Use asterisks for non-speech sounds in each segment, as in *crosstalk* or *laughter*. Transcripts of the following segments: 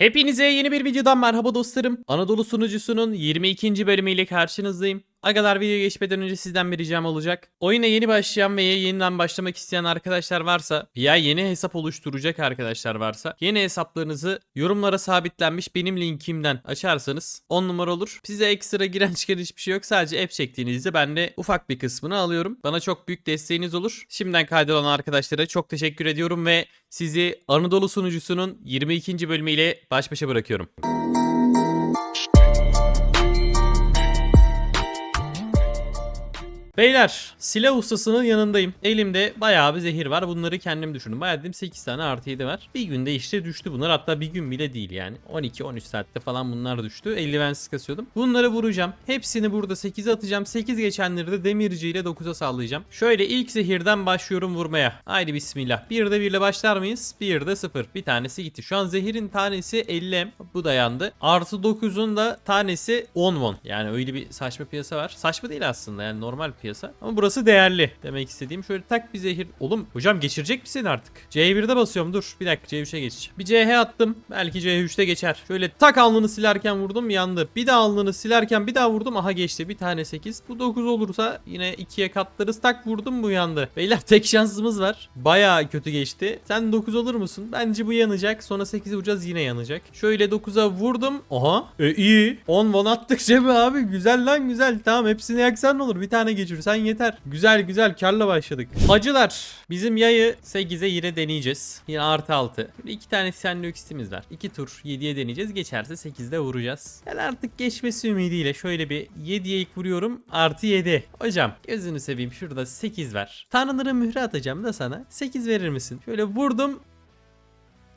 Hepinize yeni bir videodan merhaba dostlarım. Anadolu sunucusunun 22. bölümüyle karşınızdayım. Agalar video geçmeden önce sizden bir ricam olacak. Oyuna yeni başlayan veya yeniden başlamak isteyen arkadaşlar varsa veya yeni hesap oluşturacak arkadaşlar varsa yeni hesaplarınızı yorumlara sabitlenmiş benim linkimden açarsanız 10 numara olur. Size ekstra giren *laughs* çıkan hiçbir şey yok. Sadece app çektiğinizde ben de ufak bir kısmını alıyorum. Bana çok büyük desteğiniz olur. Şimdiden kaydolan arkadaşlara çok teşekkür ediyorum ve sizi Anadolu sunucusunun 22. bölümüyle baş başa bırakıyorum. Beyler silah ustasının yanındayım. Elimde bayağı bir zehir var. Bunları kendim düşündüm. Bayağı dedim 8 tane artı 7 var. Bir günde işte düştü bunlar. Hatta bir gün bile değil yani. 12-13 saatte falan bunlar düştü. Eldivensiz kasıyordum. Bunları vuracağım. Hepsini burada 8'e atacağım. 8 geçenleri de demirciyle 9'a sallayacağım. Şöyle ilk zehirden başlıyorum vurmaya. Haydi bismillah. Bir de 1 ile başlar mıyız? Bir de 0. Bir tanesi gitti. Şu an zehirin tanesi 50 M. Bu da yandı. Artı 9'un da tanesi 10 won. Yani öyle bir saçma piyasa var. Saçma değil aslında yani normal piyasa. Ama burası değerli demek istediğim. Şöyle tak bir zehir. Oğlum hocam geçirecek misin artık? C1'de basıyorum dur. Bir dakika C3'e geç. Bir CH attım. Belki C3'te geçer. Şöyle tak alnını silerken vurdum yandı. Bir daha alnını silerken bir daha vurdum. Aha geçti. Bir tane 8. Bu 9 olursa yine 2'ye katlarız. Tak vurdum bu yandı. Beyler tek şansımız var. Baya kötü geçti. Sen 9 olur musun? Bence bu yanacak. Sonra 8'e vuracağız yine yanacak. Şöyle 9'a vurdum. Aha. E iyi. 10 won attık cebi abi. Güzel lan güzel. Tamam hepsini yaksan ne olur. Bir tane geçirirsen yeter. Güzel güzel karla başladık. Hacılar. Bizim yayı 8'e yine deneyeceğiz. Yine artı 6. Bir iki tane sandviçimiz var. 2 tur 7'ye deneyeceğiz. Geçerse 8'de vuracağız. Ben artık geçmesi ümidiyle şöyle bir 7'ye ilk vuruyorum. Artı 7. Hocam gözünü seveyim şurada 8 ver. Tanrıların mührü atacağım da sana. 8 verir misin? Şöyle vurdum.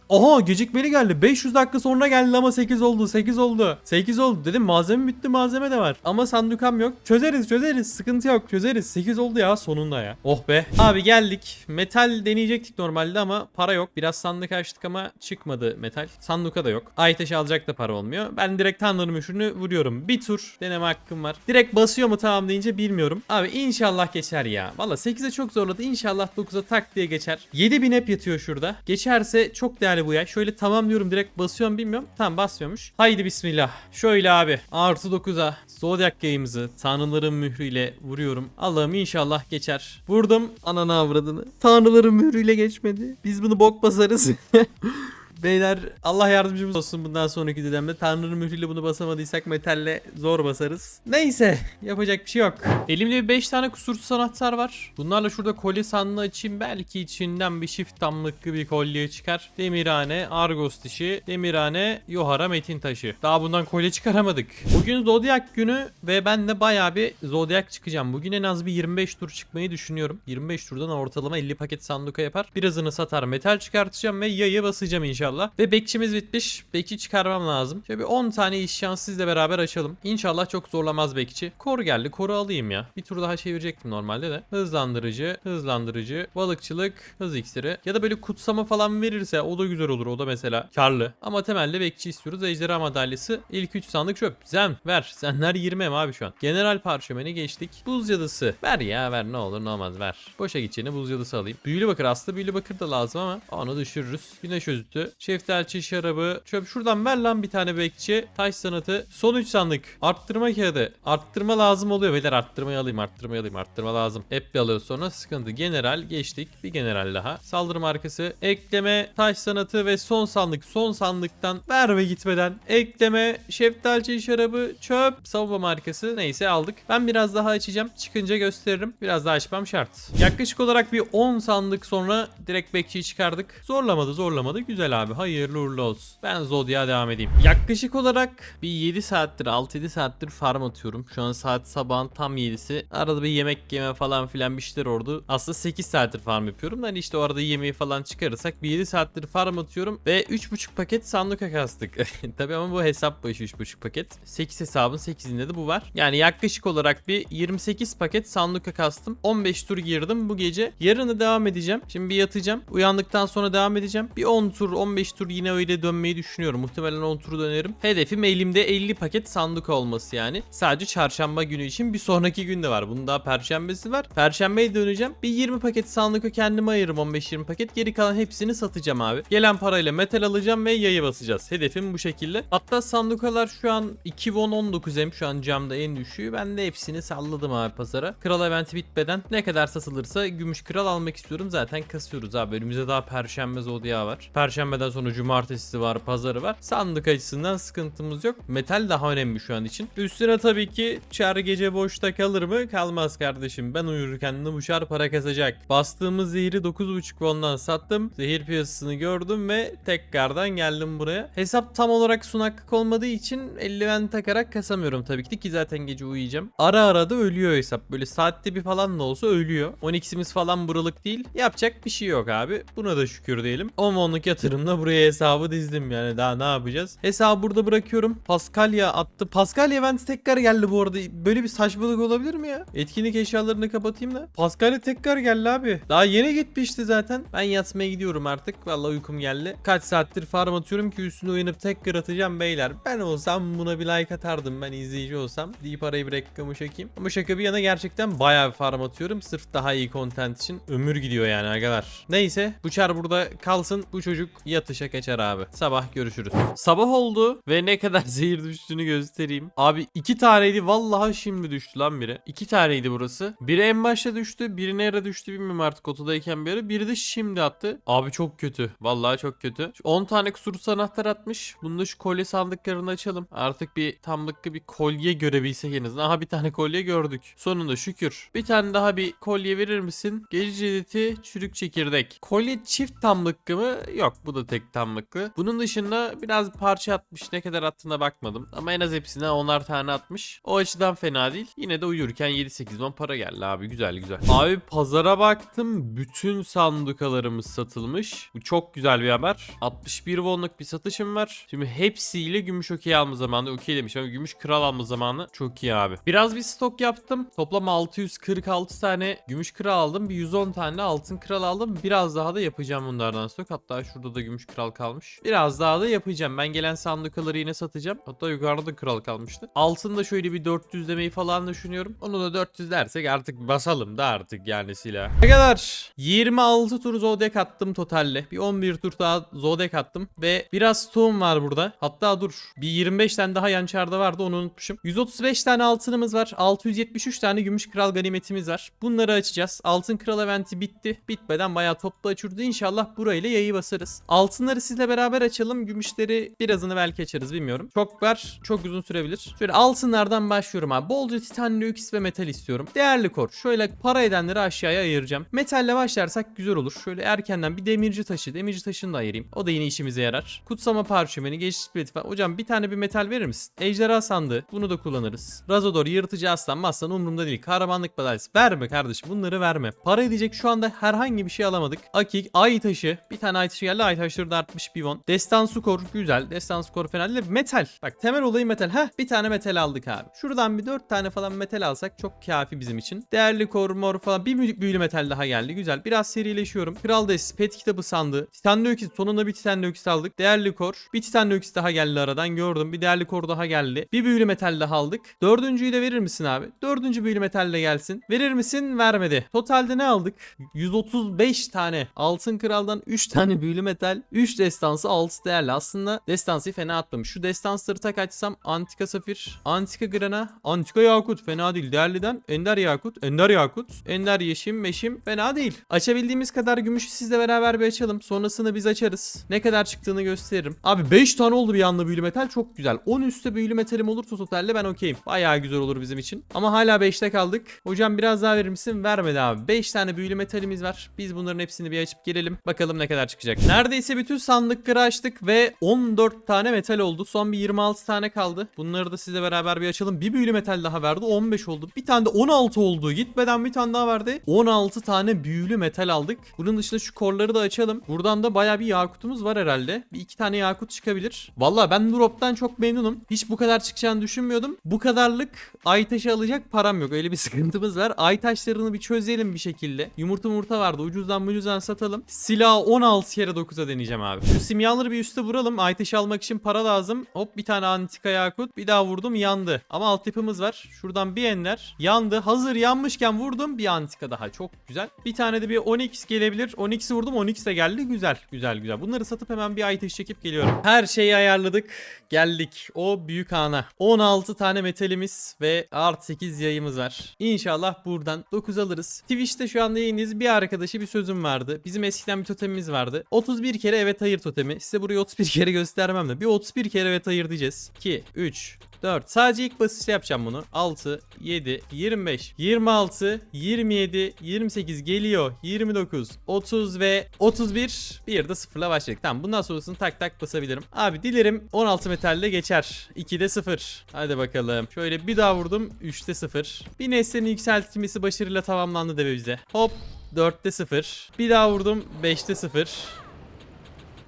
Oha gecikmeli geldi. 500 dakika sonra geldi ama 8 oldu. 8 oldu. 8 oldu. Dedim malzeme bitti malzeme de var. Ama sandukam yok. Çözeriz çözeriz. Sıkıntı yok çözeriz. 8 oldu ya sonunda ya. Oh be. Abi geldik. Metal deneyecektik normalde ama para yok. Biraz sandık açtık ama çıkmadı metal. Sanduka da yok. Ay taşı alacak da para olmuyor. Ben direkt Tanrı'nın müşürünü vuruyorum. Bir tur deneme hakkım var. Direkt basıyor mu tamam deyince bilmiyorum. Abi inşallah geçer ya. Valla 8'e çok zorladı. İnşallah 9'a tak diye geçer. 7000 hep yatıyor şurada. Geçerse çok değerli bu ya. Şöyle tamam diyorum direkt basıyorum bilmiyorum. Tamam basmıyormuş. Haydi bismillah. Şöyle abi. Artı 9'a Zodiac Games'ı Tanrıların mührüyle vuruyorum. Allah'ım inşallah geçer. Vurdum ananı avradını. Tanrıların mührüyle geçmedi. Biz bunu bok basarız. *laughs* Beyler Allah yardımcımız olsun bundan sonraki dönemde. Tanrı'nın mührüyle bunu basamadıysak metalle zor basarız. Neyse yapacak bir şey yok. Elimde 5 tane kusursuz anahtar var. Bunlarla şurada kolye sandığı açayım. Belki içinden bir çift damlıklı bir kolye çıkar. Demirhane, Argos dişi, Demirhane, Yohara metin taşı. Daha bundan kolye çıkaramadık. Bugün Zodiac günü ve ben de bayağı bir Zodiac çıkacağım. Bugün en az bir 25 tur çıkmayı düşünüyorum. 25 turdan ortalama 50 paket sanduka yapar. Birazını satar metal çıkartacağım ve yayı basacağım inşallah. Ve bekçimiz bitmiş. Bekçi çıkarmam lazım. Şöyle bir 10 tane iş şans sizle beraber açalım. İnşallah çok zorlamaz bekçi. Kor geldi. Koru alayım ya. Bir tur daha çevirecektim normalde de. Hızlandırıcı, hızlandırıcı, balıkçılık, hız iksiri. Ya da böyle kutsama falan verirse o da güzel olur. O da mesela karlı. Ama temelde bekçi istiyoruz. Ejderha madalyası. İlk 3 sandık çöp. Zem ver. Senler 20 mi abi şu an. General parşömeni geçtik. Buz cadısı. Ver ya ver ne olur ne olmaz ver. Boşa gideceğine buz cadısı alayım. Büyülü bakır aslında büyülü bakır da lazım ama onu düşürürüz. Güneş özütü. Şeftalçı şarabı. Çöp şuradan ver lan bir tane bekçi. Taş sanatı. Son 3 sandık. Arttırma kağıdı. Arttırma lazım oluyor. Beyler arttırmayı alayım arttırmayı alayım. Arttırma lazım. Hep bir alıyoruz sonra sıkıntı. General geçtik. Bir general daha. Saldırı markası. Ekleme. Taş sanatı ve son sandık. Son sandıktan ver ve gitmeden. Ekleme. Şeftalçı şarabı. Çöp. Savunma markası. Neyse aldık. Ben biraz daha açacağım. Çıkınca gösteririm. Biraz daha açmam şart. Yaklaşık olarak bir 10 sandık sonra direkt bekçiyi çıkardık. Zorlamadı zorlamadı. Güzel abi. Hayırlı uğurlu olsun. Ben Zodiac'a devam edeyim. Yaklaşık olarak bir 7 saattir 6-7 saattir farm atıyorum. Şu an saat sabahın tam 7'si. Arada bir yemek yeme falan filan bir şeyler oldu. Aslında 8 saattir farm yapıyorum. da Hani işte o arada yemeği falan çıkarırsak bir 7 saattir farm atıyorum. Ve 3.5 paket sanduka kastık. *laughs* Tabii ama bu hesap başı 3.5 paket. 8 hesabın 8'inde de bu var. Yani yaklaşık olarak bir 28 paket sanduka kastım. 15 tur girdim bu gece. Yarını devam edeceğim. Şimdi bir yatacağım. Uyandıktan sonra devam edeceğim. Bir 10 tur 15 10-15 tur yine öyle dönmeyi düşünüyorum. Muhtemelen 10 tur dönerim. Hedefim elimde 50 paket sandık olması yani. Sadece çarşamba günü için bir sonraki gün de var. Bunun daha perşembesi var. Perşembeye döneceğim. Bir 20 paket sandıkı kendime ayırırım 15-20 paket. Geri kalan hepsini satacağım abi. Gelen parayla metal alacağım ve yayı basacağız. Hedefim bu şekilde. Hatta sandukalar şu an 2 won 19M şu an camda en düşüğü. Ben de hepsini salladım abi pazara. Kral eventi bitmeden ne kadar satılırsa gümüş kral almak istiyorum. Zaten kasıyoruz abi. Önümüzde daha perşembe zodya var. Perşembeden sonra cumartesi var, pazarı var. Sandık açısından sıkıntımız yok. Metal daha önemli şu an için. Üstüne tabii ki çar gece boşta kalır mı? Kalmaz kardeşim. Ben uyurken de bu çar para kasacak. Bastığımız zehri 9.5 won'dan sattım. Zehir piyasasını gördüm ve tekrardan geldim buraya. Hesap tam olarak sunaklık olmadığı için eldiven takarak kasamıyorum tabii ki ki zaten gece uyuyacağım. Ara ara da ölüyor hesap. Böyle saatte bir falan da olsa ölüyor. 12'simiz falan buralık değil. Yapacak bir şey yok abi. Buna da şükür diyelim. 10 wonluk yatırımla buraya hesabı dizdim yani daha ne yapacağız? Hesabı burada bırakıyorum. Paskalya attı. Paskalya event tekrar geldi bu arada. Böyle bir saçmalık olabilir mi ya? Etkinlik eşyalarını kapatayım da. Paskalya tekrar geldi abi. Daha yeni gitmişti zaten. Ben yatmaya gidiyorum artık. Vallahi uykum geldi. Kaç saattir farm atıyorum ki üstüne uyanıp tekrar atacağım beyler. Ben olsam buna bir like atardım ben izleyici olsam. Deyip arayı bir reklamı çekeyim. Ama şaka bir yana gerçekten bayağı bir farm atıyorum. Sırf daha iyi content için. Ömür gidiyor yani arkadaşlar. Neyse bu burada kalsın. Bu çocuk yatışa kaçar abi. Sabah görüşürüz. Sabah oldu ve ne kadar *laughs* zehir düştüğünü göstereyim. Abi iki taneydi vallahi şimdi düştü lan biri. İki taneydi burası. Biri en başta düştü. Biri nerede düştü bilmiyorum artık otodayken bir ara. Biri de şimdi attı. Abi çok kötü. Vallahi çok kötü. Şu 10 tane kusursuz anahtar atmış. Bunu da şu kolye sandıklarını açalım. Artık bir tamlıklı bir kolye görebilsek en azından. Aha bir tane kolye gördük. Sonunda şükür. Bir tane daha bir kolye verir misin? Gece cedeti çürük çekirdek. Kolye çift tamlıklı mı? Yok bu da tek tamlıklı. Bunun dışında biraz parça atmış. Ne kadar attığına bakmadım. Ama en az hepsine onar tane atmış. O açıdan fena değil. Yine de uyurken 7-8 man para geldi abi. Güzel güzel. Abi pazara baktım. Bütün sandukalarımız satılmış. Bu çok güzel bir haber. 61 wonluk bir satışım var. Şimdi hepsiyle gümüş okey alma zamanı. Okey demiş ama gümüş kral alma zamanı. Çok iyi abi. Biraz bir stok yaptım. Toplam 646 tane gümüş kral aldım. Bir 110 tane altın kral aldım. Biraz daha da yapacağım bunlardan stok. Hatta şurada da gümüş kral kalmış. Biraz daha da yapacağım. Ben gelen sandukaları yine satacağım. Hatta yukarıda da kral kalmıştı. Altında şöyle bir 400 demeyi falan düşünüyorum. Onu da 400 dersek artık basalım da artık yani silah. Ne kadar? 26 tur zodyak attım totalle. Bir 11 tur daha zodyak attım. Ve biraz stoğum var burada. Hatta dur. Bir 25 tane daha yançarda vardı onu unutmuşum. 135 tane altınımız var. 673 tane gümüş kral ganimetimiz var. Bunları açacağız. Altın kral eventi bitti. Bitmeden bayağı toplu açıldı. İnşallah burayla yayı basarız. Altınları sizle beraber açalım. Gümüşleri birazını belki açarız bilmiyorum. Çok var. Çok uzun sürebilir. Şöyle altınlardan başlıyorum abi. Bolca titan, lüks ve metal istiyorum. Değerli kor. Şöyle para edenleri aşağıya ayıracağım. Metalle başlarsak güzel olur. Şöyle erkenden bir demirci taşı. Demirci taşını da ayırayım. O da yine işimize yarar. Kutsama parşömeni, geçiş bileti falan. Hocam bir tane bir metal verir misin? Ejderha sandığı. Bunu da kullanırız. Razodor, yırtıcı aslan, maslan umurumda değil. Kahramanlık madalyası. Verme kardeşim. Bunları verme. Para edecek şu anda herhangi bir şey alamadık. Akik, ay taşı. Bir tane ay taşı geldi. Ay taşları da artmış bir won. Destan skor. Güzel. Destan skor fena değil. Metal. Bak temel olayı metal. Heh bir tane metal aldık abi. Şuradan bir dört tane falan metal alsak çok kafi bizim için. Değerli kor, mor falan. Bir büyülü metal daha geldi. Güzel. Biraz serileşiyorum. Kral Desi, pet kitabı sandığı. Titan Lökis. Sonunda bir Titan Lökis aldık. Değerli kor. Bir Titan Lökis daha geldi aradan. Gördüm. Bir değerli kor daha geldi. Bir büyülü metal daha aldık. Dördüncüyü de verir misin abi? Dördüncü büyülü metal de gelsin. Verir misin? Vermedi. Totalde ne aldık? 135 tane. Altın kraldan 3 tane büyülü metal. 3 destansı 6 değerli. Aslında destansı fena atlamış. Şu destansları tak açsam antika safir, antika grana, antika yakut fena değil. Değerliden ender yakut, ender yakut, ender yeşim, meşim fena değil. Açabildiğimiz kadar gümüşü sizle beraber bir açalım. Sonrasını biz açarız. Ne kadar çıktığını gösteririm. Abi 5 tane oldu bir anda büyülü metal çok güzel. 10 üstte büyülü metalim olursa totalde ben okeyim. Bayağı güzel olur bizim için. Ama hala 5'te kaldık. Hocam biraz daha verir misin? Vermedi abi. 5 tane büyülü metalimiz var. Biz bunların hepsini bir açıp gelelim. Bakalım ne kadar çıkacak. Neredeyse bütün sandıkları açtık ve 14 tane metal oldu. Son bir 26 tane kaldı. Bunları da sizle beraber bir açalım. Bir büyülü metal daha verdi. 15 oldu. Bir tane de 16 oldu. Gitmeden bir tane daha verdi. 16 tane büyülü metal aldık. Bunun dışında şu korları da açalım. Buradan da baya bir yakutumuz var herhalde. Bir iki tane yakut çıkabilir. Valla ben drop'tan çok memnunum. Hiç bu kadar çıkacağını düşünmüyordum. Bu kadarlık ay taşı alacak param yok. Öyle bir *laughs* sıkıntımız var. Ay taşlarını bir çözelim bir şekilde. Yumurta yumurta vardı. Ucuzdan ucuzdan satalım. Silahı 16 kere 9'a deneyeceğim. Deneyeceğim abi. Şu simyaları bir üste vuralım. Ayteş almak için para lazım. Hop bir tane antika yakut. Bir daha vurdum yandı. Ama altyapımız var. Şuradan bir enler. Yandı. Hazır yanmışken vurdum. Bir antika daha. Çok güzel. Bir tane de bir 10x gelebilir. 10x'i vurdum. 10x de geldi. Güzel. Güzel güzel. Bunları satıp hemen bir Ayteş çekip geliyorum. Her şeyi ayarladık. Geldik. O büyük ana. 16 tane metalimiz ve art 8 yayımız var. İnşallah buradan 9 alırız. Twitch'te şu anda yayındayız. Bir arkadaşı bir sözüm vardı. Bizim eskiden bir totemimiz vardı. 31 kere evet hayır totemi. Size burayı 31 kere göstermem de. Bir 31 kere evet hayır diyeceğiz. 2, 3, 4. Sadece ilk basışta yapacağım bunu. 6, 7, 25, 26, 27, 28 geliyor. 29, 30 ve 31. Bir de sıfırla başladık. Tamam bundan sonrasını tak tak basabilirim. Abi dilerim 16 metalle geçer. 2'de 0. Hadi bakalım. Şöyle bir daha vurdum. 3'te 0. Bir nesnenin yükseltmesi başarıyla tamamlandı deve bize. Hop 4'te 0. Bir daha vurdum 5'te 0.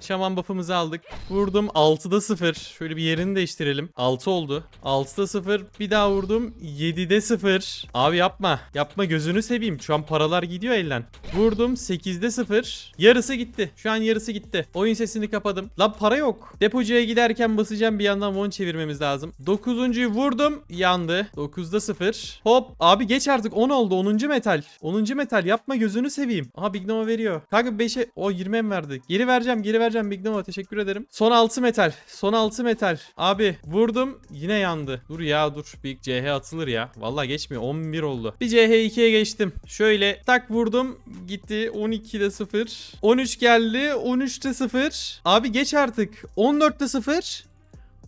Şaman buff'ımızı aldık. Vurdum 6'da 0. Şöyle bir yerini değiştirelim. 6 oldu. 6'da 0. Bir daha vurdum 7'de 0. Abi yapma. Yapma gözünü seveyim. Şu an paralar gidiyor elden. Vurdum 8'de 0. Yarısı gitti. Şu an yarısı gitti. Oyun sesini kapadım. Lan para yok. Depocuya giderken basacağım bir yandan won çevirmemiz lazım. 9'uncuyu vurdum. Yandı. 9'da 0. Hop. Abi geç artık 10 oldu. 10. metal. 10. metal yapma gözünü seveyim. Aha Big Nova veriyor. Kanka 5'e o 20 mi verdi? Geri vereceğim geri vereceğim Big Nova teşekkür ederim. Son 6 metal. Son 6 metal. Abi vurdum yine yandı. Dur ya dur. Big CH atılır ya. Vallahi geçmiyor. 11 oldu. Bir CH2'ye geçtim. Şöyle tak vurdum. Gitti. 12'de 0. 13 geldi. 13'te 0. Abi geç artık. 14'te 0.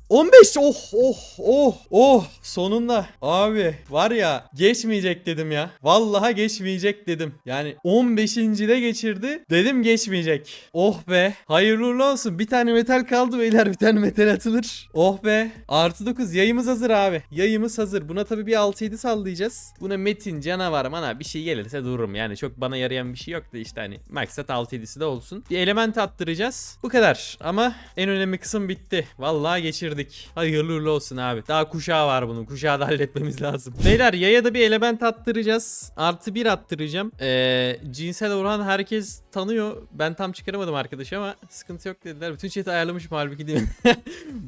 15 oh oh oh oh sonunda. Abi var ya geçmeyecek dedim ya. Vallahi geçmeyecek dedim. Yani 15. de geçirdi dedim geçmeyecek. Oh be hayırlı uğurlu olsun. Bir tane metal kaldı beyler bir tane metal atılır. Oh be artı 9 yayımız hazır abi. Yayımız hazır. Buna tabi bir 6-7 sallayacağız. Buna metin canavar mana bir şey gelirse dururum. Yani çok bana yarayan bir şey yok da işte hani maksat 6-7'si de olsun. Bir element attıracağız. Bu kadar. Ama en önemli kısım bitti. Vallahi geçirdik Hayırlı uğurlu olsun abi. Daha kuşağı var bunun. Kuşağı da halletmemiz lazım. *laughs* Beyler yaya da bir element attıracağız. Artı bir attıracağım. Ee, cinsel Orhan herkes tanıyor. Ben tam çıkaramadım arkadaş ama sıkıntı yok dediler. Bütün chat ayarlamışım halbuki değil mi? *laughs*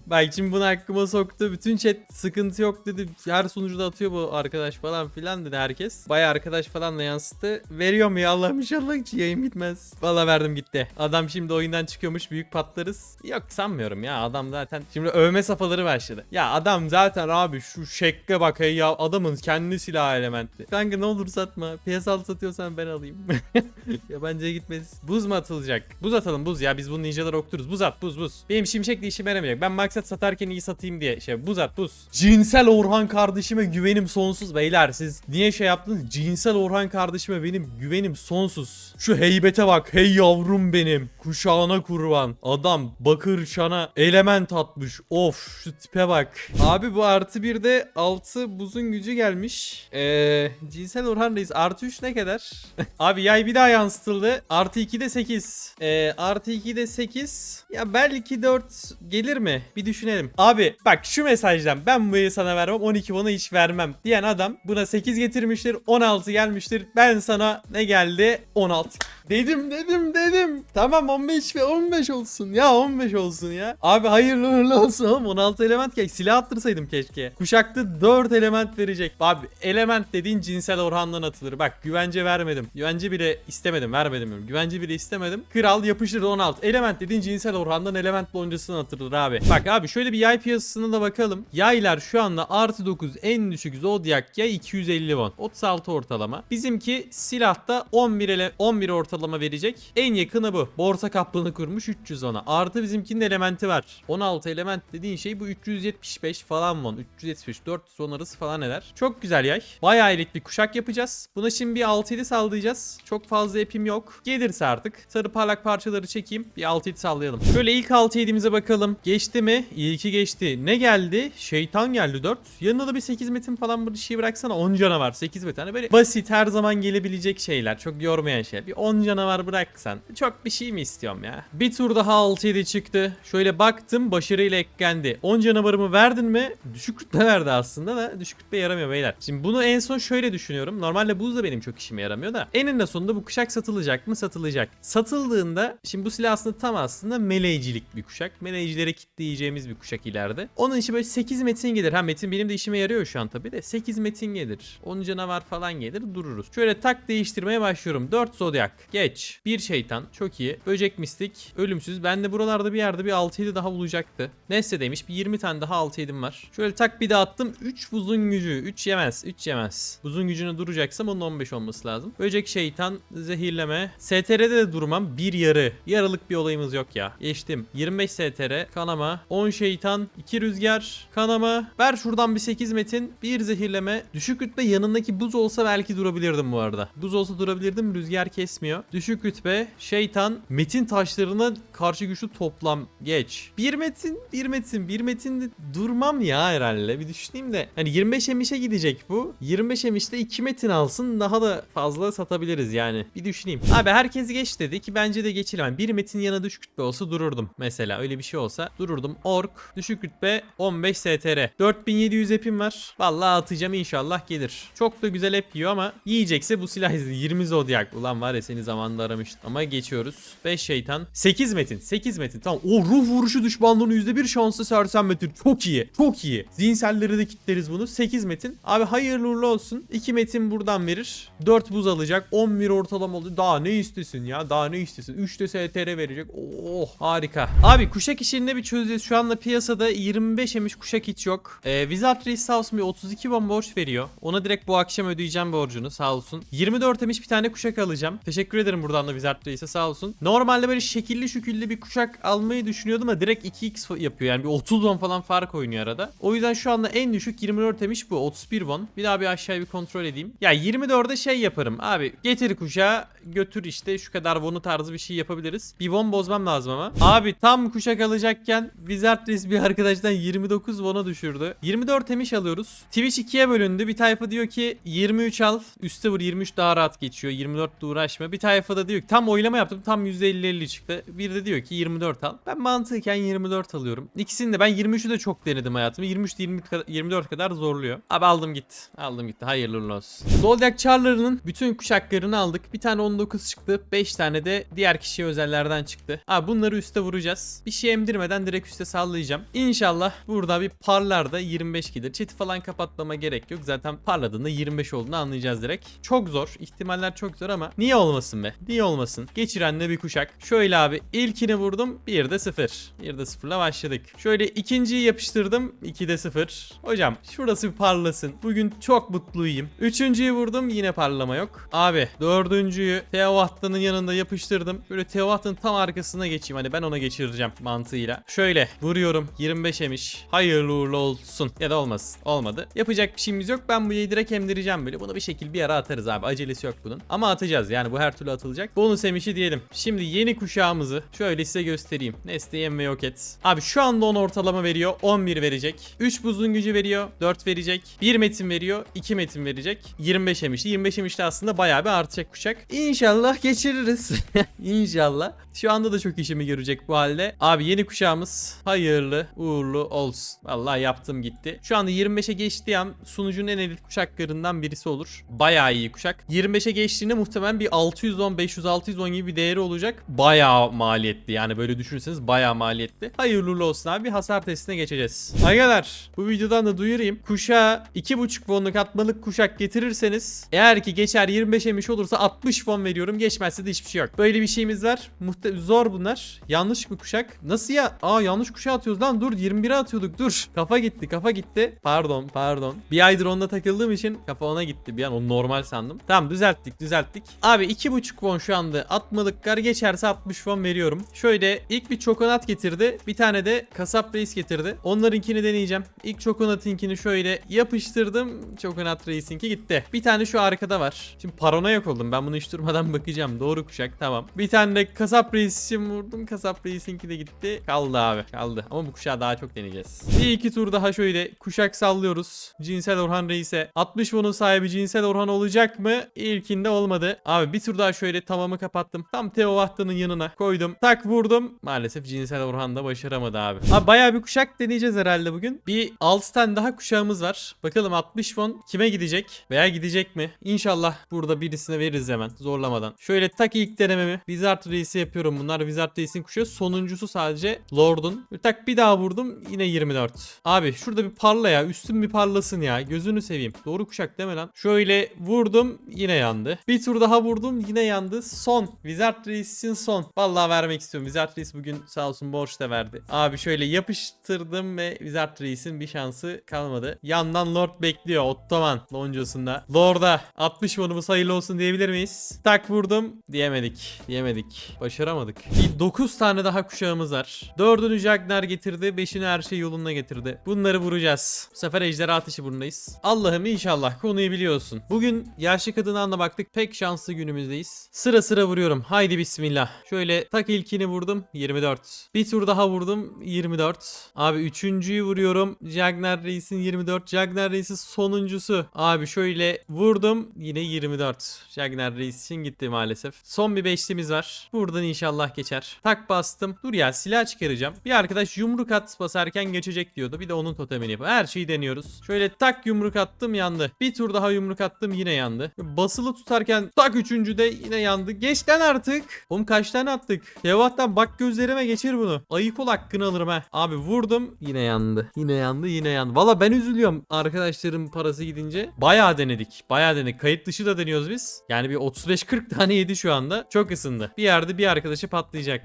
Bak şimdi bunu aklıma soktu. Bütün chat sıkıntı yok dedi. Her sunucuda atıyor bu arkadaş falan filan dedi herkes. Baya arkadaş falan da yansıttı. Veriyor mu ya Allah'ım inşallah hiç yayın bitmez. Valla verdim gitti. Adam şimdi oyundan çıkıyormuş büyük patlarız. Yok sanmıyorum ya adam zaten. Şimdi övme safhaları başladı. Ya adam zaten abi şu şekle bak hey ya adamın kendi silah elementi. Kanka ne olur satma. PS6 satıyorsan ben alayım. *laughs* Yabancıya gitmez. Buz mu atılacak? Buz atalım buz ya biz bu ninjalar okturuz. Buz at buz buz. Benim şimşekle işime yaramayacak. Ben maksat satarken iyi satayım diye şey buz at buz. Cinsel Orhan kardeşime güvenim sonsuz beyler siz niye şey yaptınız? Cinsel Orhan kardeşime benim güvenim sonsuz. Şu heybete bak hey yavrum benim. Kuşağına kurban. Adam bakır şana element atmış. Of şu tipe bak. Abi bu artı bir de 6 buzun gücü gelmiş. Eee cinsel Orhan Reis artı 3 ne kadar? *laughs* Abi yay bir daha yansıtıldı. Artı 2 de 8. Eee artı 2 de 8. Ya belki 4 gelir mi? Bir düşünelim. Abi bak şu mesajdan ben bu sana vermem 12 bana hiç vermem diyen adam buna 8 getirmiştir 16 gelmiştir. Ben sana ne geldi? 16. Dedim dedim dedim. Tamam 15 ve 15 olsun ya 15 olsun ya. Abi hayırlı uğurlu olsun oğlum 16 element ki silah attırsaydım keşke. Kuşakta 4 element verecek. Abi element dediğin cinsel Orhan'dan atılır. Bak güvence vermedim. Güvence bile istemedim vermedim. Güvence bile istemedim. Kral yapışır 16. Element dediğin cinsel Orhan'dan element loncasından atılır abi. Bak abi şöyle bir yay piyasasına da bakalım. Yaylar şu anda artı 9 en düşük Zodiac yay 250 won. 36 ortalama. Bizimki silahta 11 ele 11 ortalama verecek. En yakını bu. Borsa kaplığını kurmuş 300 ona. Artı bizimkinin elementi var. 16 element dediğin şey bu 375 falan won. 375 400 won arası falan eder. Çok güzel yay. Bayağı elit bir kuşak yapacağız. Buna şimdi bir 6-7 sallayacağız. Çok fazla epim yok. Gelirse artık sarı parlak parçaları çekeyim. Bir 6-7 sallayalım. Şöyle ilk 6-7'mize bakalım. Geçti mi? İyi ki geçti. Ne geldi? Şeytan geldi 4. Yanına da bir 8 metin falan bir şey bıraksana. 10 canavar. 8 metin. Hani böyle basit her zaman gelebilecek şeyler. Çok yormayan şeyler. Bir 10 canavar bıraksan. Çok bir şey mi istiyorum ya? Bir tur daha 6-7 çıktı. Şöyle baktım başarıyla eklendi. 10 canavarımı verdin mi? Düşük rütbe verdi aslında da düşük rütbe yaramıyor beyler. Şimdi bunu en son şöyle düşünüyorum. Normalde buz da benim çok işime yaramıyor da. Eninde sonunda bu kuşak satılacak mı? Satılacak. Satıldığında şimdi bu silah aslında tam aslında meleğicilik bir kuşak. Meleğicilere kitleyeceğimiz bir kuşak ileride. Onun için böyle 8 metin gelir. Ha metin benim de işime yarıyor şu an tabii de. 8 metin gelir. 10 canavar falan gelir dururuz. Şöyle tak değiştirmeye başlıyorum. 4 zodyak. Geç. 1 şeytan. Çok iyi. Böcek mistik. Ölümsüz. Ben de buralarda bir yerde bir 6-7 daha bulacaktı. Neyse demiş. Bir 20 tane daha 6-7'm var. Şöyle tak bir de attım. 3 buzun gücü. 3 yemez. 3 yemez. Buzun gücünü duracaksam onun 15 olması lazım. Böcek şeytan. Zehirleme. STR'de de durmam. Bir yarı. Yarılık bir olayımız yok ya. Geçtim. 25 STR. Kanama. 10 şeytan. 2 rüzgar. Kanama. Ver şuradan bir 8 metin. Bir zehirleme. Düşük rütbe yanındaki buz olsa belki durabilirdim bu arada. Buz olsa durabilirdim. Rüzgar kesmiyor. Düşük rütbe. Şeytan. Metin taşlarına karşı güçlü toplam. Geç. Bir metin. Bir metin. Bir metin de durmam ya herhalde. Bir düşüneyim de. Hani 25 emişe gidecek bu. 25 emişte 2 metin alsın. Daha da fazla satabiliriz yani. Bir düşüneyim. Abi herkes geç dedi ki bence de geçelim. Yani bir metin yanına düşük rütbe olsa dururdum. Mesela öyle bir şey olsa dururdum. Ork. Düşük rütbe 15 STR. 4700 epim var. Vallahi atacağım inşallah gelir. Çok da güzel ep yiyor ama yiyecekse bu silah izli. 20 zodyak. Ulan var ya seni zamanında aramıştım. Ama geçiyoruz. 5 şeytan. 8 metin. 8 metin. Tamam. O ruh vuruşu düşmanlığının %1 şanslı sersem metin. Çok iyi. Çok iyi. Zihinselleri de kitleriz bunu. 8 metin. Abi hayırlı uğurlu olsun. 2 metin buradan verir. 4 buz alacak. 11 ortalama oldu. Daha ne istesin ya? Daha ne istesin? 3 de STR verecek. Oh harika. Abi kuşak işini bir çözeceğiz. Şu anda piyasada 25 emiş kuşak hiç yok. Ee, Wizard Reis sağ olsun bir 32 bon borç veriyor. Ona direkt bu akşam ödeyeceğim borcunu sağ olsun. 24 emiş bir tane kuşak alacağım. Teşekkür ederim buradan da Wizard Reis'e sağ olsun. Normalde böyle şekilli şüküllü bir kuşak almayı düşünüyordum ama direkt 2x yapıyor. Yani bir 30 bon falan fark oynuyor arada. O yüzden şu anda en düşük 24 emiş bu. 31 bon. Bir daha bir aşağıya bir kontrol edeyim. Ya 24'e şey yaparım. Abi getir kuşağı götür işte şu kadar bonu tarzı bir şey yapabiliriz. Bir bon bozmam lazım ama. Abi tam kuşak alacakken Wizard Reis bir arkadaştan 29 bona düşürdü. 24 emiş alıyoruz. Twitch 2'ye bölündü. Bir tayfa diyor ki 23 al. Üste vur 23 daha rahat geçiyor. 24 de uğraşma. Bir tayfa da diyor ki tam oylama yaptım. Tam %50-50 çıktı. Bir de diyor ki 24 al. Ben mantıken 24 alıyorum. İkisini de ben 23'ü de çok denedim hayatımda. 23 de 20 kadar- 24 kadar zorluyor. Abi aldım gitti. Aldım gitti. Hayırlı olsun. Zodiac Charler'ın bütün kuşaklarını aldık. Bir tane 19 çıktı. 5 tane de diğer kişiye özellerden çıktı. Abi bunları üste vuracağız. Bir şey emdirmeden direkt üste sallayacağım. İnşallah burada bir parlar da 25 gelir. Chat'i falan kapatmama gerek yok. Zaten parladığında 25 olduğunu anlayacağız direkt. Çok zor. İhtimaller çok zor ama niye olmasın be? Niye olmasın? Geçirenle bir kuşak. Şöyle abi ilkini vurdum. Bir de 0. Bir de 0'la başladık. Şöyle ikinciyi yapıştırdım. 2 de 0. Hocam şurası bir parlasın. Bugün çok mutluyum. Üçüncüyü vurdum. Yine parlama yok. Abi dördüncüyü Teovahta'nın yanında yapıştırdım. Böyle Teovahta'nın tam arkasına geçeyim. Hani ben ona geçireceğim mantığıyla. Şöyle vuruyorum. 25 emiş. Hayırlı uğurlu olsun. Ya da olmasın. Olmadı. Yapacak bir şeyimiz yok. Ben bu direkt emdireceğim böyle. Bunu bir şekil bir ara atarız abi. Acelesi yok bunun. Ama atacağız. Yani bu her türlü atılacak. Bonus emişi diyelim. Şimdi yeni kuşağımızı şöyle size göstereyim. Nesneyi ve yok et. Abi şu anda 10 ortalama veriyor. 11 verecek. 3 buzun gücü veriyor. 4 verecek. 1 metin veriyor. 2 metin verecek. 25 emişli. 25 emişli aslında bayağı bir artacak kuşak. İnşallah geçiririz. *laughs* İnşallah. Şu anda da çok işimi görecek bu halde. Abi yeni kuşağımız hayırlı uğurlu olsun. Vallahi yaptım gitti. Şu anda 25'e geçtiği an sunucunun en elit kuşaklarından birisi olur. Bayağı iyi kuşak. 25'e geçtiğinde muhtemelen bir 610, 500, 610 gibi bir değeri olacak. Bayağı maliyetli. Yani böyle düşünürseniz bayağı maliyetli. Hayırlı olsun abi. Bir hasar testine geçeceğiz. Arkadaşlar bu videodan da duyurayım. Kuşağa 2.5 wonluk atmalık kuşak getirirseniz eğer ki geçer 25 emiş olursa 60 won veriyorum. Geçmezse de hiçbir şey yok. Böyle bir şeyimiz var. Muhte zor bunlar. Yanlış bir kuşak. Nasıl ya? Aa yanlış kuşağı atıyoruz lan. Dur 21'e atıyorduk. Dur. Kafa gitti. Kafa gitti. Pardon pardon. Bir aydır onunla takıldığım için kafa ona gitti. Bir an onu normal sandım. Tamam düzelttik düzelttik. Abi 2.5 won şu anda atmalıklar geçerse 60 won veriyorum. Şöyle ilk bir çokonat getirdi. Bir tane de kasap reis getirdi. Onlarınkini deneyeceğim. İlk çokonatinkini şöyle yapıştırdım. Çokonat reisinki gitti. Bir tane şu arkada var. Şimdi paranoyak oldum. Ben bunu hiç durmadan *laughs* bakacağım. Doğru kuşak tamam. Bir tane de kasap reis için vurdum. Kasap reisinki de gitti. Kaldı abi. Kaldı. Ama bu kuşağı daha çok deneyeceğiz. Bir iki tur daha şöyle kuşak sallıyoruz. Cinsel Orhan Reis'e. 60 bunun sahibi Cinsel Orhan olacak mı? İlkinde olmadı. Abi bir tur daha şöyle tamamı kapattım. Tam Teo Vahta'nın yanına koydum. Tak vurdum. Maalesef cinsel Orhan da başaramadı abi. Abi bayağı bir kuşak deneyeceğiz herhalde bugün. Bir 6 tane daha kuşağımız var. Bakalım 60 won kime gidecek? Veya gidecek mi? İnşallah burada birisine veririz hemen zorlamadan. Şöyle tak ilk denememi. Wizard Reis'i yapıyorum. Bunlar Wizard Reis'in kuşağı. Sonuncusu sadece Lord'un. Tak bir daha vurdum. Yine 24. Abi şurada bir parla ya. Üstüm bir parlasın ya. Gözünü seveyim. Doğru kuşak deme lan. Şöyle vurdum. Yine yandı. Bir tur daha vurdum. Yine yandı. Son. Wizard Reis'in son. Vallahi vermek istiyorum. Wizard Reis bugün sağ olsun borç da verdi. Abi şöyle yapıştırdım ve Wizard Reis'in bir şansı kalmadı. Yandan Lord bekliyor. Ottoman loncasında. Lord'a 60 bonumuz hayırlı olsun diyebilir miyiz? Tak vurdum. Diyemedik. Diyemedik. Başaramadık. Bir 9 tane daha kuşağımız var. 4'ünü Jagner getirdi. 5'ini her şey yoluna getirdi. Bunları vuracağız. Bu sefer ejderha ateşi burnundayız. Allah'ım inşallah konuyu biliyorsun. Bugün yaşlı kadından da baktık. Pek şanslı günümüzdeyiz. Sıra sıra vuruyorum. Haydi bismillah. Şöyle tak ilkini vurdum. 24. Bir tur daha vurdum. 24. Abi üçüncüyü vuruyorum. Jagner Reis'in 24. Jagner Reis'in sonuncusu. Abi şöyle vurdum. Yine 24. Jagner Reis için gitti maalesef. Son bir beşlimiz var. Buradan inşallah geçer. Tak bastım. Dur ya silah çıkaracağım. Bir arkadaş yumruk at basarken geçecek diyordu. Bir de onun totemini yapalım. Her şeyi deniyoruz. Şöyle tak yumruk attım yandı. Bir tur daha yumruk attım yine yandı. Basılı tutarken tak üçüncü de yine yandı. Geç lan artık. Oğlum kaç tane attık? Devattan bak gözlerime geçir bunu. Ayık ol hakkını alırım ha. Abi vurdum. Yine yandı. Yine yandı yine yandı. Valla ben üzülüyorum arkadaşların parası gidince. Bayağı denedik. Bayağı denedik. Kayıt dışı da deniyoruz biz. Yani bir 35-40 *laughs* tane yedi şu anda. Çok ısındı. Bir yerde bir arkadaşı patlayacak.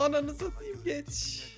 Ananı satayım geç.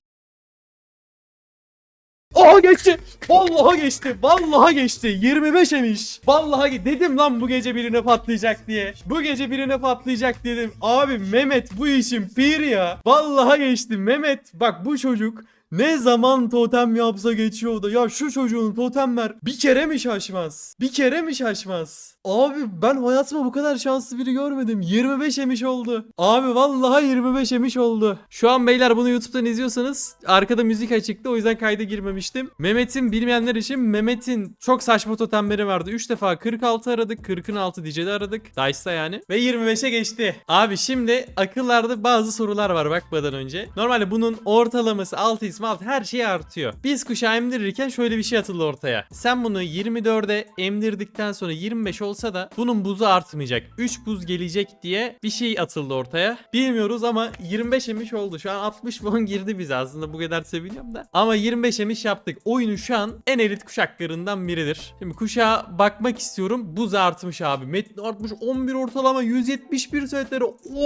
Aa geçti. Vallahi geçti. Vallahi geçti. 25 emiş. Vallahi ge- dedim lan bu gece birine patlayacak diye. Bu gece birine patlayacak dedim. Abi Mehmet bu işin piri ya. Vallahi geçti. Mehmet bak bu çocuk ne zaman totem yapsa geçiyor da ya şu çocuğun totemler bir kere mi şaşmaz? Bir kere mi şaşmaz? Abi ben hayatımda bu kadar şanslı biri görmedim. 25 emiş oldu. Abi vallahi 25 emiş oldu. Şu an beyler bunu YouTube'dan izliyorsanız arkada müzik açıktı o yüzden kayda girmemiştim. Mehmet'in bilmeyenler için Mehmet'in çok saçma totemleri vardı. 3 defa 46 aradık. 40'ın altı Dice'de aradık. Dice'da yani. Ve 25'e geçti. Abi şimdi akıllarda bazı sorular var bakmadan önce. Normalde bunun ortalaması 6 ismi 6 her şey artıyor. Biz kuşağı emdirirken şöyle bir şey atıldı ortaya. Sen bunu 24'e emdirdikten sonra 25 olsa da bunun buzu artmayacak. 3 buz gelecek diye bir şey atıldı ortaya. Bilmiyoruz ama 25 emiş oldu. Şu an 60 won girdi bize aslında bu kadar seviniyorum da. Ama 25 emiş yaptık. Oyunu şu an en elit kuşaklarından biridir. Şimdi kuşağa bakmak istiyorum. Buz artmış abi. Metin artmış 11 ortalama 171 STR.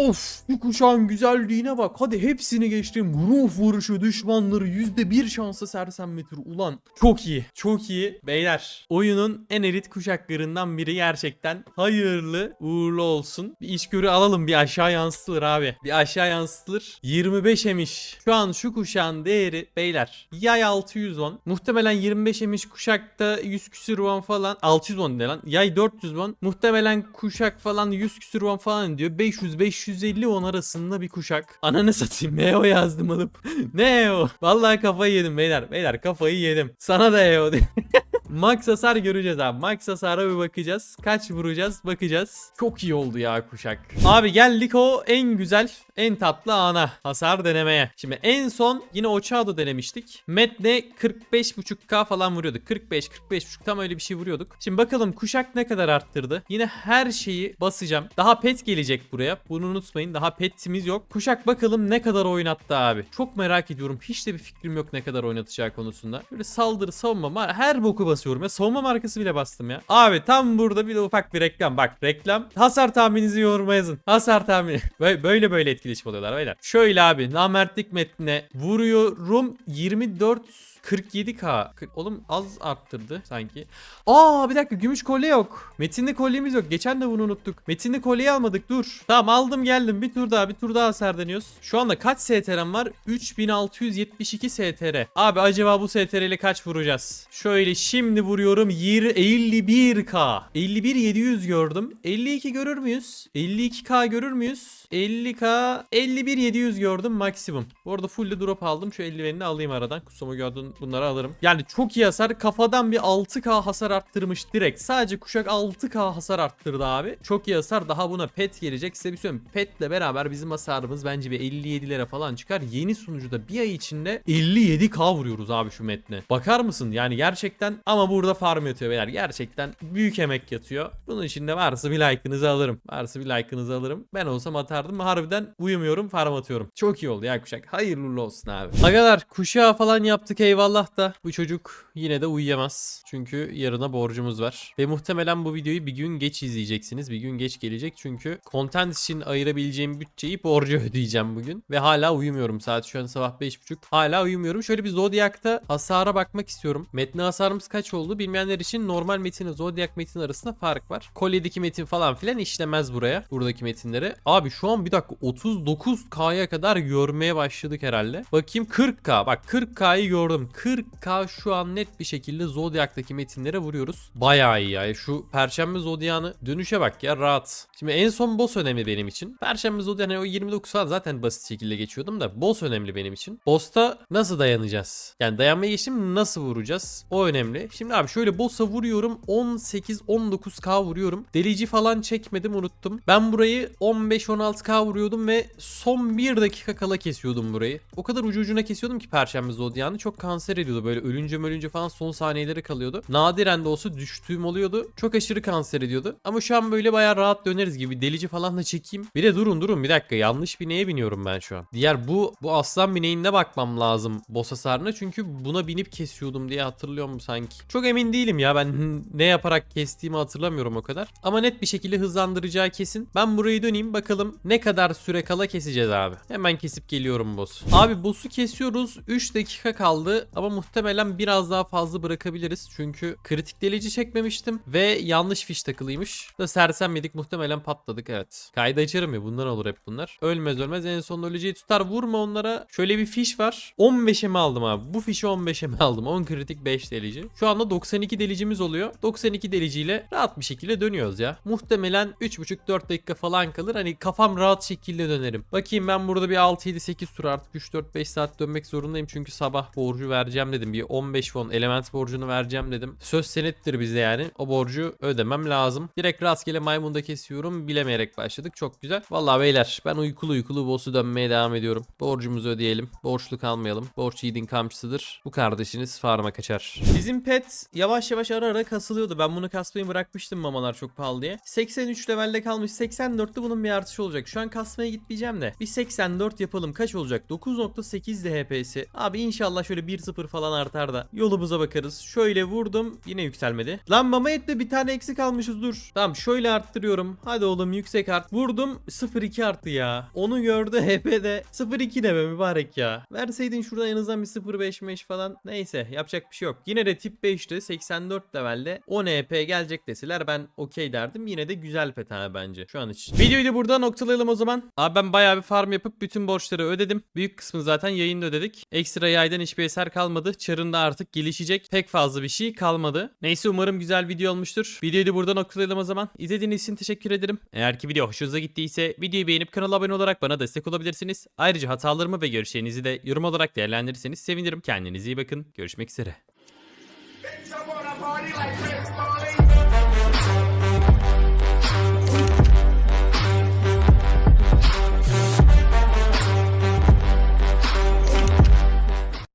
Of bu kuşağın güzelliğine bak. Hadi hepsini geçtim. Ruh vuruşu düşmanları %1 şansa sersemletir. Ulan çok iyi. Çok iyi. Beyler oyunun en elit kuşaklarından biri gerçekten hayırlı uğurlu olsun. Bir içgörü alalım bir aşağı yansıtılır abi. Bir aşağı yansıtılır. 25 emiş. Şu an şu kuşağın değeri beyler yay 610. Muhtemelen 25 emiş kuşakta 100 küsür won falan. 600 won ne lan? Yay 400 won. Muhtemelen kuşak falan 100 küsür won falan diyor. 500-550 won arasında bir kuşak. Ananı satayım. Neo yazdım alıp. *laughs* Neo. Vallahi kafayı yedim beyler. Beyler kafayı yedim. Sana da diye. *laughs* Max hasar göreceğiz abi. Max hasara bir bakacağız. Kaç vuracağız bakacağız. Çok iyi oldu ya kuşak. Abi geldik o en güzel, en tatlı ana. Hasar denemeye. Şimdi en son yine Ochado denemiştik. Metne 45.5k falan vuruyorduk. 45, 45.5 tam öyle bir şey vuruyorduk. Şimdi bakalım kuşak ne kadar arttırdı. Yine her şeyi basacağım. Daha pet gelecek buraya. Bunu unutmayın. Daha petimiz yok. Kuşak bakalım ne kadar oynattı abi. Çok merak ediyorum. Hiç de bir fikrim yok ne kadar oynatacağı konusunda. Böyle saldırı savunma her boku basıyorum ya. Savunma markası bile bastım ya. Abi tam burada bir de ufak bir reklam. Bak reklam. Hasar tahmininizi yoruma yazın. Hasar tahmini. *laughs* Böyle böyle, etkileşim oluyorlar beyler. Şöyle abi namertlik metnine vuruyorum 24 47k. Kır- Oğlum az arttırdı sanki. Aa bir dakika gümüş kolye yok. Metinde kolyemiz yok. Geçen de bunu unuttuk. Metinde kolyeyi almadık dur. Tamam aldım geldim. Bir tur daha bir tur daha hasar deniyoruz. Şu anda kaç STR'm var? 3672 STR. Abi acaba bu STR ile kaç vuracağız? Şöyle şimdi vuruyorum. 20, 51k. 51 700 gördüm. 52 görür müyüz? 52k görür müyüz? 50k 51 700 gördüm maksimum. Bu arada full drop aldım. Şu eldivenini alayım aradan. Kusumu gördün Bunları alırım. Yani çok iyi hasar. Kafadan bir 6k hasar arttırmış direkt. Sadece kuşak 6k hasar arttırdı abi. Çok iyi hasar. Daha buna pet gelecek. Size bir söyleyeyim. Petle beraber bizim hasarımız bence bir 57'lere falan çıkar. Yeni sunucuda bir ay içinde 57k vuruyoruz abi şu metne. Bakar mısın? Yani gerçekten ama burada farm yatıyor beyler. Gerçekten büyük emek yatıyor. Bunun için de varsa bir like'ınızı alırım. Varsa bir like'ınızı alırım. Ben olsam atardım. Harbiden uyumuyorum farm atıyorum. Çok iyi oldu ya kuşak. Hayırlı olsun abi. Agalar kuşağı falan yaptık eyvallah da bu çocuk yine de uyuyamaz. Çünkü yarına borcumuz var. Ve muhtemelen bu videoyu bir gün geç izleyeceksiniz. Bir gün geç gelecek çünkü content için ayırabileceğim bütçeyi borcu *laughs* ödeyeceğim bugün. Ve hala uyumuyorum. Saat şu an sabah 5.30. Hala uyumuyorum. Şöyle bir Zodiac'ta hasara bakmak istiyorum. Metne hasarımız kaç oldu bilmeyenler için normal metinle Zodiac metin arasında fark var. Kolyedeki metin falan filan işlemez buraya. Buradaki metinleri. Abi şu an bir dakika 39K'ya kadar görmeye başladık herhalde. Bakayım 40K. Bak 40K'yı gördüm. 40K şu an net bir şekilde Zodiac'taki metinlere vuruyoruz. Bayağı iyi ya. Şu Perşembe Zodiac'ını dönüşe bak ya rahat. Şimdi en son boss önemli benim için. Perşembe Zodiac hani o 29 saat zaten basit şekilde geçiyordum da boss önemli benim için. Boss'ta nasıl dayanacağız? Yani dayanmaya geçtim nasıl vuracağız? O önemli. Şimdi abi şöyle boss'a vuruyorum 18-19k vuruyorum. Delici falan çekmedim unuttum. Ben burayı 15-16k vuruyordum ve son 1 dakika kala kesiyordum burayı. O kadar ucu ucuna kesiyordum ki Perşembe Zodiac'ını çok kanser ediyordu. Böyle ölünce ölünce falan son saniyeleri kalıyordu. Nadiren de olsa düştüğüm oluyordu. Çok aşırı kanser ediyordu. Ama şu an böyle bayağı rahat döneriz gibi. Delici falan da çekeyim. Bir de durun durun bir dakika yanlış bineğe biniyorum ben şu an. Diğer bu bu aslan bineğinde bakmam lazım boss hasarına. Çünkü buna binip kesiyordum diye hatırlıyorum sanki. Çok emin değilim ya ben *laughs* ne yaparak kestiğimi hatırlamıyorum o kadar. Ama net bir şekilde hızlandıracağı kesin. Ben burayı döneyim bakalım ne kadar süre kala keseceğiz abi. Hemen kesip geliyorum boss. Abi boss'u kesiyoruz. 3 dakika kaldı ama muhtemelen biraz daha fazla bırakabiliriz. Çünkü kritik delici çekmemiştim ve yanlış fiş takılıymış. Da sersem yedik muhtemelen patladık evet. Kaydı açarım ya bundan olur hep bunlar. Ölmez ölmez en son öleceği tutar vurma onlara. Şöyle bir fiş var. 15'e mi aldım abi? Bu fişi 15'e mi aldım? 10 kritik 5 delici. Şu anda 92 delicimiz oluyor. 92 deliciyle rahat bir şekilde dönüyoruz ya. Muhtemelen 3,5-4 dakika falan kalır. Hani kafam rahat şekilde dönerim. Bakayım ben burada bir 6-7-8 tur artık 3-4-5 saat dönmek zorundayım. Çünkü sabah borcu vereceğim dedim. Bir 15 fon element borcunu vereceğim dedim. Söz senettir bizde yani. O borcu ödemem lazım. Direkt rastgele maymunda kesiyorum. Bilemeyerek başladık. Çok güzel. Vallahi beyler ben uykulu uykulu boss'u dönmeye devam ediyorum. Borcumuzu ödeyelim. Borçlu kalmayalım. Borç yiğidin kamçısıdır. Bu kardeşiniz farma kaçar. Bizim pet yavaş yavaş ara ara kasılıyordu. Ben bunu kasmayı bırakmıştım mamalar çok pahalı diye. 83 levelde kalmış. 84'te bunun bir artışı olacak. Şu an kasmaya gitmeyeceğim de. Bir 84 yapalım. Kaç olacak? 9.8 DHP'si. Abi inşallah şöyle 1-0 falan artar da yolumuza bakarız. Şöyle vurdum. Yine yükselmedi. Lan mama ette bir tane eksik almışız dur. Tamam şöyle arttırıyorum. Hadi oğlum yüksek art. Vurdum 0.2 arttı ya. Onu gördü HP'de. 0.2 ne be mübarek ya. Verseydin şuradan en azından bir 0.5 meş falan. Neyse yapacak bir şey yok. Yine de tip 5'te 84 levelde 10 EP gelecek deseler ben okey derdim. Yine de güzel pet ha bence şu an için. Videoyu da burada noktalayalım o zaman. Abi ben bayağı bir farm yapıp bütün borçları ödedim. Büyük kısmını zaten yayında ödedik. Ekstra yaydan hiçbir eser kalmadı. Çarın da artık gelişecek. Pek fazla bir şey kalmadı. Neyse umarım güzel video olmuştur. Videoyu da burada noktalayalım o zaman. İzlediğiniz için teşekkür ederim. Eğer ki video hoşunuza gittiyse videoyu beğenip kanala abone olarak bana destek olabilirsiniz. Ayrıca hatalarımı ve görüşlerinizi de yorum olarak değerlendirirseniz sevinirim. Kendinize iyi bakın. Görüşmek üzere.